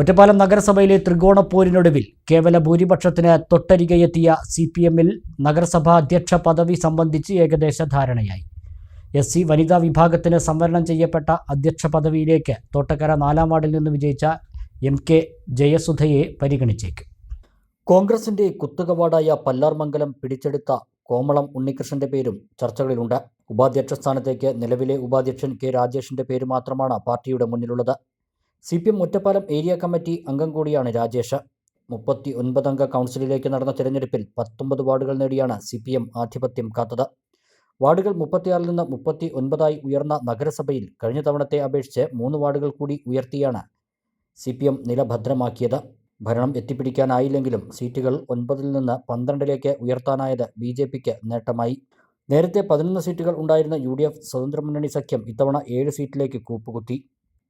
ഒറ്റപ്പാലം നഗരസഭയിലെ ത്രികോണപ്പോരിനൊടുവിൽ കേവല ഭൂരിപക്ഷത്തിന് തൊട്ടരികെയെത്തിയ C P എമ്മിൽ നഗരസഭാ അധ്യക്ഷ പദവി സംബന്ധിച്ച് ഏകദേശ ധാരണയായി. എസ് സി വനിതാ വിഭാഗത്തിന് സംവരണം ചെയ്യപ്പെട്ട അധ്യക്ഷ പദവിയിലേക്ക് തോട്ടക്കര നാലാം വാർഡിൽ നിന്ന് വിജയിച്ച എം കെ ജയസുധയെ പരിഗണിച്ചേക്കും. കോൺഗ്രസിന്റെ കുത്തുകവാടായ പല്ലാർമംഗലം പിടിച്ചെടുത്ത കോമളം ഉണ്ണികൃഷ്ണന്റെ പേരും ചർച്ചകളിലുണ്ട്. ഉപാധ്യക്ഷ സ്ഥാനത്തേക്ക് നിലവിലെ ഉപാധ്യക്ഷൻ കെ രാജേഷിന്റെ പേര് മാത്രമാണ് പാർട്ടിയുടെ മുന്നിലുള്ളത്. C P M Ottapalam area committee അംഗം കൂടിയാണ് രാജേഷ്. മുപ്പത്തി ഒൻപതംഗ കൗൺസിലിലേക്ക് നടന്ന തിരഞ്ഞെടുപ്പിൽ പത്തൊമ്പത് വാർഡുകൾ നേടിയാണ് സി പി എം ആധിപത്യം കാത്തത്. വാർഡുകൾ മുപ്പത്തിയാറിൽ നിന്ന് മുപ്പത്തി ഒൻപതായി ഉയർന്ന നഗരസഭയിൽ കഴിഞ്ഞ തവണത്തെ അപേക്ഷിച്ച് മൂന്ന് വാർഡുകൾ കൂടി ഉയർത്തിയാണ് സി പി എം നില ഭദ്രമാക്കിയത് ഭരണം എത്തിപ്പിടിക്കാനായില്ലെങ്കിലും സീറ്റുകൾ ഒൻപതിൽ നിന്ന് പന്ത്രണ്ടിലേക്ക് ഉയർത്താനായത് ബി ജെ പിക്ക് നേട്ടമായി. നേരത്തെ പതിനൊന്ന് സീറ്റുകൾ ഉണ്ടായിരുന്ന യു ഡി എഫ് സ്വതന്ത്ര മുന്നണി സഖ്യം ഇത്തവണ ഏഴ് സീറ്റിലേക്ക് കൂപ്പുകുത്തി.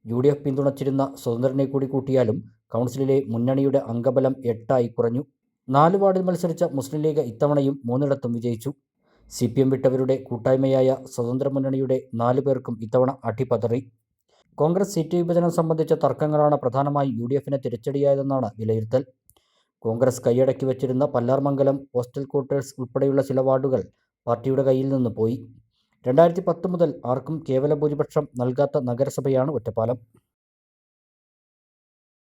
യു ഡി എഫ് പിന്തുണച്ചിരുന്ന സ്വതന്ത്രനെ കൂടി കൂട്ടിയാലും കൗൺസിലിലെ മുന്നണിയുടെ അംഗബലം എട്ടായി കുറഞ്ഞു. നാല് വാർഡിൽ മത്സരിച്ച മുസ്ലിം ലീഗ് ഇത്തവണയും മൂന്നിടത്തും വിജയിച്ചു. സി പി എം വിട്ടവരുടെ കൂട്ടായ്മയായ സ്വതന്ത്ര മുന്നണിയുടെ നാലു പേർക്കും ഇത്തവണ അടിപതറി. കോൺഗ്രസ് സീറ്റ് വിഭജനം സംബന്ധിച്ച തർക്കങ്ങളാണ് പ്രധാനമായും യു ഡി എഫിന് തിരിച്ചടിയായതെന്നാണ് വിലയിരുത്തൽ. കോൺഗ്രസ് കൈയടക്കി വച്ചിരുന്ന പല്ലാർമംഗലം പോസ്റ്റൽ ക്വാർട്ടേഴ്സ് ഉൾപ്പെടെയുള്ള ചില വാർഡുകൾ പാർട്ടിയുടെ കയ്യിൽ നിന്ന് പോയി. രണ്ടായിരത്തി പത്ത് മുതൽ ആർക്കും കേവല ഭൂരിപക്ഷം നൽകാത്ത നഗരസഭയാണ് ഒറ്റപ്പാലം.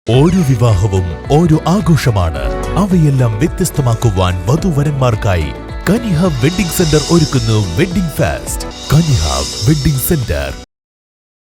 ഓരോ വിവാഹവും ഓരോ ആഘോഷമാണ്. അവയെല്ലാം വ്യത്യസ്തമാക്കുവാൻ വധുവരന്മാർക്കായി കനിഹ വെഡിംഗ് സെന്റർ ഒരുക്കുന്നു wedding fest. Kaniha wedding centre.